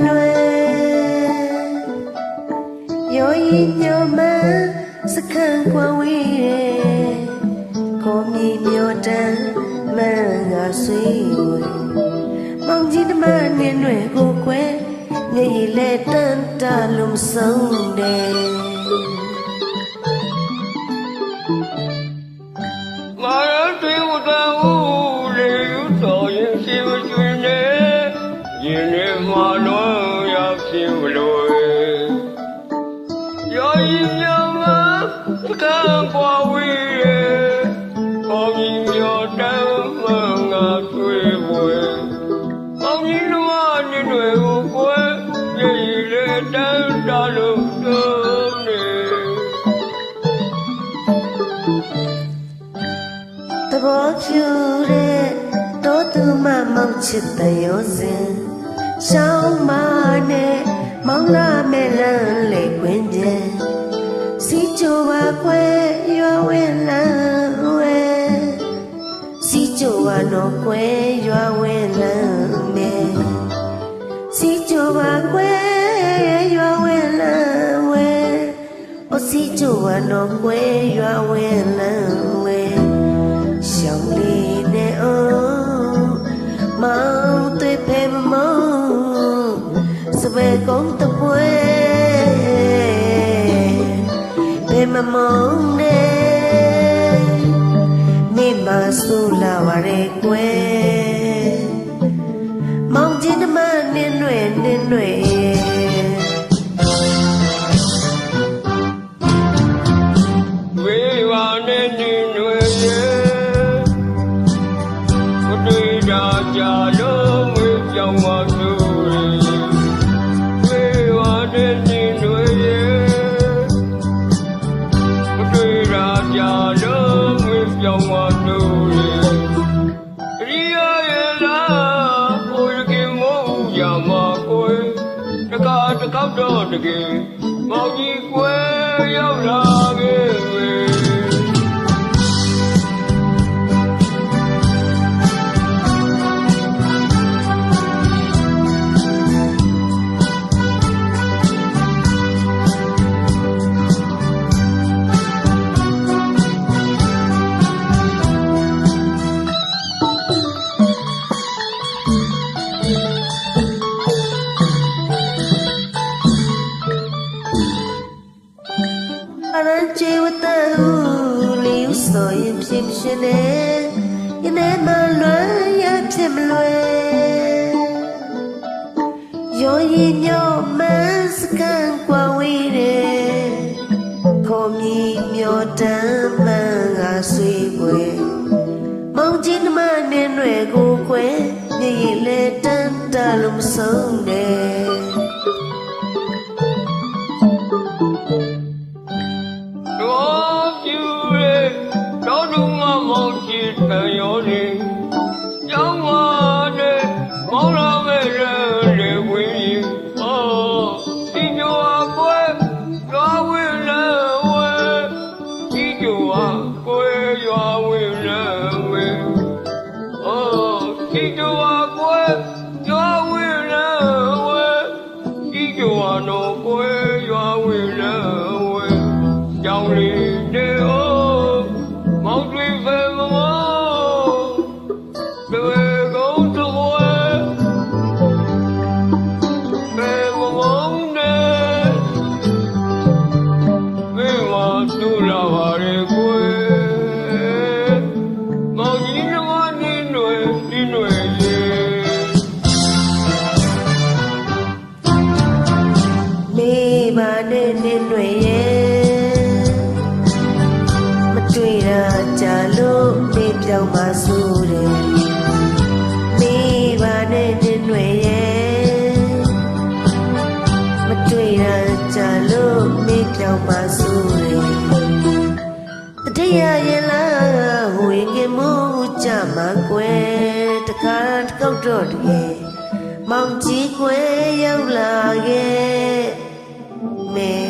မာရ ယောဤညောမစခန်းကွာဝေးရဲ့ကိုမြည်မြောတန်မန်ငါဆွေးဝေမောင်ကြီးတမနဲ့ຫນွေကိုကွယ်မျက်ရည်လက်တန်တလုံးဆုံးတယ် ဘောဖြူတဲ့တောသူမမောင်ချစ်တဲ့ရောစဉ်ရှောင်းမနဲ့မောင်လာမဲ့လမ်းလေကွင်းကျဲစီချိုပါခွဲရွာဝဲလမ်းဝဲစီချိုပါတော့ခွဲရွာဝဲလမ်းမဲစီချိုပါခွဲရွာဝဲလမ်းဝဲအစီချိုပါတော့ခွဲရွာဝဲလ တပွဲဖဲမမောင်နဲ့မိမဆူလာဝရဲကွယ်မောင်ချင်းတမနင်းရွယ်နင်းရွယ် တကောက်တော့တကယ်မောင်ကြီးကွယ်ရောက်လာ ဆိုရင်ဖြစ်ရှင်နေယနေ့မှလွယ်ရဖြစ်မလွယ်ယောရင်ညောမန်းစကန်ကွာဝေးတယ်ခေါ်မြည်မြောတမ်းမှန်ငါဆွေးပွဲမောင်ကြီးနှမနဲ့ရွယ်ကိုခွဲမြည်ရည်လဲတန်းတလုံးမဆုံးတယ် မမောင်ချစ်တန်ရောနေကျောင်းမ မေပြောင်းပါဆိုတယ်မေပါနဲ့နင်းတွေရဲ့မတွေ့တာကြာလို့မေပြောင်းပါဆိုတယ်ရရင်လားဝေငင်မှုကြမှာကွယ်တခါတစ်ကောက်တော့တကယ်မောင်ကြီးကွယ်ရောက်လာခဲ့မဲ